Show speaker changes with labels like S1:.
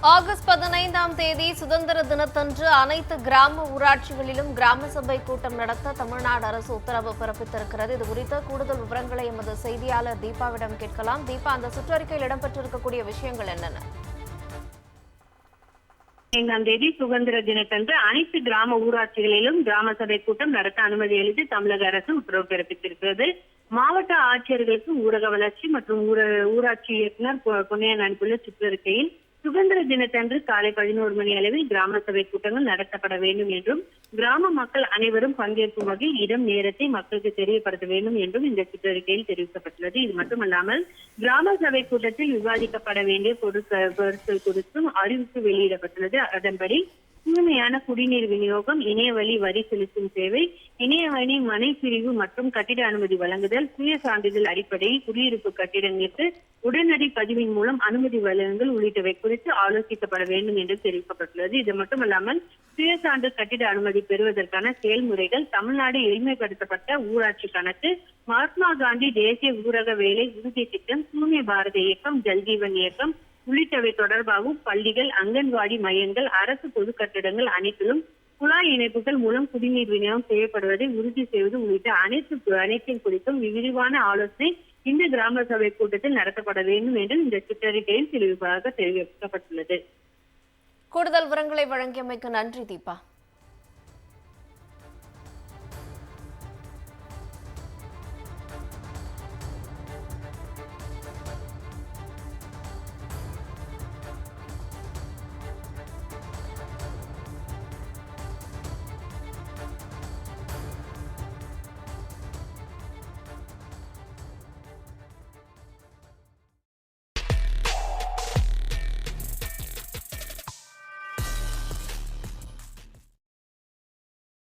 S1: August பதினைந்தாம் தேதி சுதந்திர தினத்தன்று அனைத்து கிராம ஊராட்சிகளிலும் கிராம சபை கூட்டம் நடத்த தமிழ்நாடு அரசு உத்தரவு பிறப்பித்திருக்கிறது. இது குறித்த கூடுதல் விவரங்களை எமது செய்தியாளர் தீபாவிடம் கேட்கலாம். தீபா அந்த சுற்றறிக்கையில் இடம்பெற்றிருக்கக்கூடிய விஷயங்கள் என்னென்ன?
S2: ஐந்தாம் தேதி சுதந்திர தினத்தன்று அனைத்து கிராம ஊராட்சிகளிலும் கிராம சபை கூட்டம் நடத்த அனுமதி அளித்து தமிழக அரசு உத்தரவு பிறப்பித்திருக்கிறது. மாவட்ட ஆட்சியர்களுக்கு ஊரக வளர்ச்சி மற்றும் ஊர- ஊராட்சி இயக்குனர் பொ- பொன்னையன் அனுப்பியுள்ள சுற்றறிக்கையில் சுதந்திர தினத்தன்று காலை பதினோரு மணி அளவில் கிராம சபை கூட்டங்கள் நடத்தப்பட வேண்டும் என்றும் கிராம மக்கள் அனைவரும் பங்கேற்கும் வகையில் இடம் நேரத்தை மக்களுக்கு தெரியப்படுத்த வேண்டும் என்றும் இந்த சுற்றறிக்கையில் தெரிவிக்கப்பட்டுள்ளது. இது மட்டுமல்லாமல் கிராம சபை கூட்டத்தில் விவாதிக்கப்பட வேண்டிய பொருட்கள் குறித்தும் அறிவிப்பு வெளியிடப்பட்டுள்ளது. அதன்படி தூய்மையான குடிநீர் விநியோகம் இணையவழி வரி செலுத்தும் சேவை இணையவழி மனை பிரிவு மற்றும் கட்டிட அனுமதி வழங்குதல் சுய சான்றிதழ் அடிப்படையில் குடியிருப்பு கட்டிடங்களுக்கு உடனடி பதிவின் மூலம் அனுமதி வழங்குதல் உள்ளிட்டவை குறித்து ஆலோசிக்கப்பட வேண்டும் என்று தெரிவிக்கப்பட்டுள்ளது. இது மட்டுமல்லாமல் சுயசான்று கட்டிட அனுமதி பெறுவதற்கான செயல்முறைகள் தமிழ்நாடு எளிமைப்படுத்தப்பட்ட ஊராட்சி கணக்கு மகாத்மா காந்தி தேசிய ஊரக வேலை உறுதி திட்டம் தூய்மை பாரத இயக்கம் ஜல்ஜீவன் இயக்கம் உள்ளிட்டவை தொடர்பாகவும் பள்ளிகள் அங்கன்வாடி மையங்கள் அரசு பொது கட்டிடங்கள் அனைத்திலும் குழாய் இணைப்புகள் மூலம் குடிநீர் விநியோகம் செய்யப்படுவதை உறுதி செய்வது உள்ளிட்ட அனைத்து அனைத்தின் குறித்தும் விரிவான ஆலோசனை இந்த கிராம சபை கூட்டத்தில் நடத்தப்பட வேண்டும் என்று இந்த சுற்றறிக்கையில் தெளிவாக தெரிவிக்கப்பட்டுள்ளது.
S1: கூடுதல் விவரங்களை வழங்கியமைக்கு நன்றி தீபா.